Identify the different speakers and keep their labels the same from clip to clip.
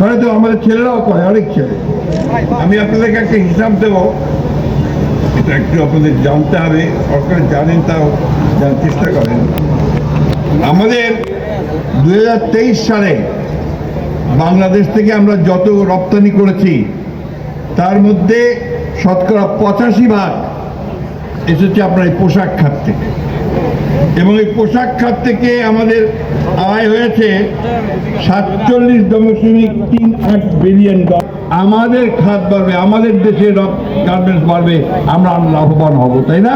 Speaker 1: হয়তো আমাদের ছেলেরাও করে, অনেক ছেলে। আমি আপনাদেরকে একটা হিসাব দেব। এটা একটু আপনাদের জানতে হবে, সরকার জানেন তাও, জানার চেষ্টা করেন। আমাদের দু হাজার তেইশ সালে বাংলাদেশ থেকে আমরা যত রপ্তানি করেছি, তার মধ্যে শতকরা পঁচাশি ভাগ এসেছে আপনার এই পোশাক খাত থেকে। এবং এই পোশাক খাত থেকে আমাদের আয় হয়েছে সাতচল্লিশ দশমিক তিন আট বিলিয়ন ডলার আমাদের খাত বাড়বে, আমাদের দেশের গার্মেন্টস বাড়বে, আমরা লাভবান হব, তাই না?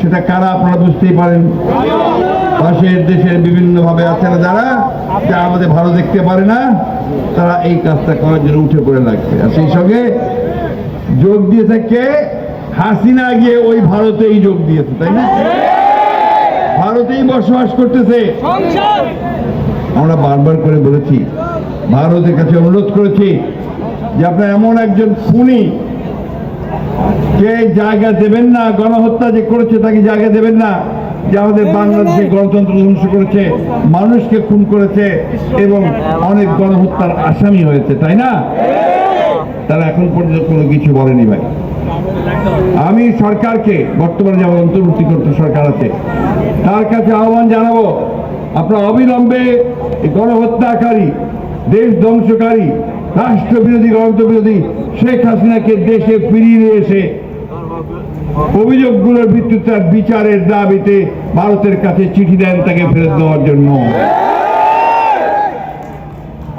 Speaker 1: সেটা কারা আপনারা বুঝতেই পারেন। পাশের দেশের বিভিন্নভাবে আছেন যারা, যা আমাদের ভালো দেখতে পারে না, তারা এই কাজটা করার জন্য উঠে পড়ে লাগবে আর সেই সঙ্গে যোগ দিয়েছে কে? হাসিনা গিয়ে ওই ভারতেই যোগ দিয়েছে, তাই না? ভারতেই বসবাস করতেছে। আমরা বারবার করে বলেছি ভারতের কাছে অনুরোধ করেছি যে আপনার এমন একজন খুনি কে জায়গা দেবেন না গণহত্যা যে করেছে তাকে জায়গা দেবেন না যে আমাদের বাংলাদেশে গণতন্ত্র ধ্বংস করেছে মানুষকে খুন করেছে এবং অনেক গণহত্যার আসামি হয়েছে তাই না? তারা এখন পর্যন্ত কোনো কিছু বলেনি ভাই। আমি সরকারকে, বর্তমানে যেমন অন্তর্বর্তীকর্তা সরকার আছে, তার কাছে আহ্বান জানাব, আপনারা অবিলম্বে গণহত্যাকারী, দেশ ধ্বংসকারী, রাষ্ট্রবিরোধী গণতন্ত্র বিরোধী শেখ হাসিনাকে দেশে ফিরিয়ে নিয়ে এসে অভিযোগগুলোর ভিত্তিতে বিচারের দাবিতে ভারতের কাছে চিঠি দেন তাকে ফেরত দেওয়ার জন্য।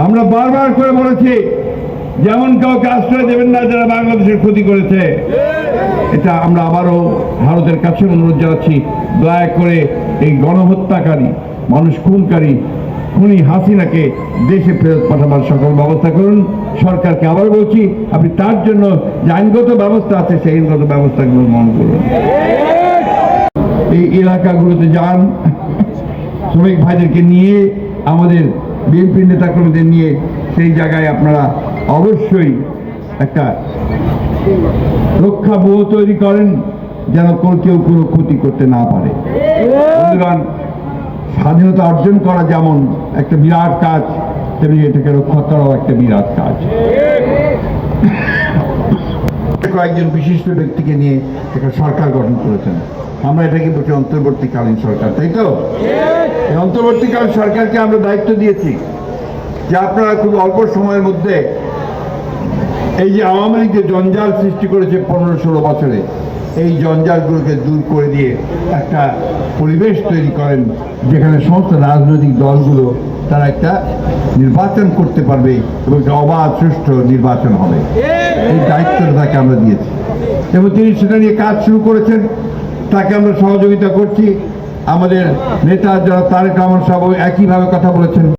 Speaker 1: আমরা বারবার করে বলেছি যেমন কাউকে আশ্রয় দেবেন না যারা বাংলাদেশের ক্ষতি করেছে। এটা আমরা আবারও ভারতের কাছে অনুরোধ জানাচ্ছি, দয়া করে এই গণহত্যাকারী, মানুষ খুনকারী, খুনি হাসিনাকে দেশে ফেরত পাঠাবার সকল ব্যবস্থা করুন। সরকারকে আবার বলছি, আপনি তার জন্য যে আইনগত ব্যবস্থা আছে, সেই আইনগত ব্যবস্থাগুলো গ্রহণ করুন। এই এলাকাগুলোতে যান, শ্রমিক ভাইদেরকে নিয়ে, আমাদের বিএনপি নেতাকর্মীদের নিয়ে, সেই জায়গায় আপনারা অবশ্যই একটা রক্ষা বহ তৈরি করেন যেন কেউ কোনো ক্ষতি করতে না পারে। স্বাধীনতা অর্জন করা যেমন একটা বিরাট কাজ, তেমনি এটাকে রক্ষা করাও একটা বিরাট কাজ। কয়েকজন বিশিষ্ট ব্যক্তিকে নিয়ে একটা সরকার গঠন করেছেন। আমরা এটাকে বলছি অন্তর্বর্তীকালীন সরকার, তাই তো? অন্তর্বর্তীকালীন সরকারকে আমরা দায়িত্ব দিয়েছি যে আপনারা খুব অল্প সময়ের মধ্যে এই যে আওয়ামী লীগ যে জঞ্জাল সৃষ্টি করেছে পনেরো ষোলো বছরে, এই জঞ্জালগুলোকে দূর করে দিয়ে একটা পরিবেশ তৈরি করেন যেখানে সমস্ত রাজনৈতিক দলগুলো তারা একটা নির্বাচন করতে পারবে এবং অবাধ সুষ্ঠু নির্বাচন হবে। এই দায়িত্বটা তাকে আমরা দিয়েছি। এবং তিনি সেটা নিয়ে কাজ শুরু করেছেন, তাকে আমরা সহযোগিতা করছি। আমাদের নেতা যারা তারেক রহমান সাহেব একইভাবে কথা বলেছেন।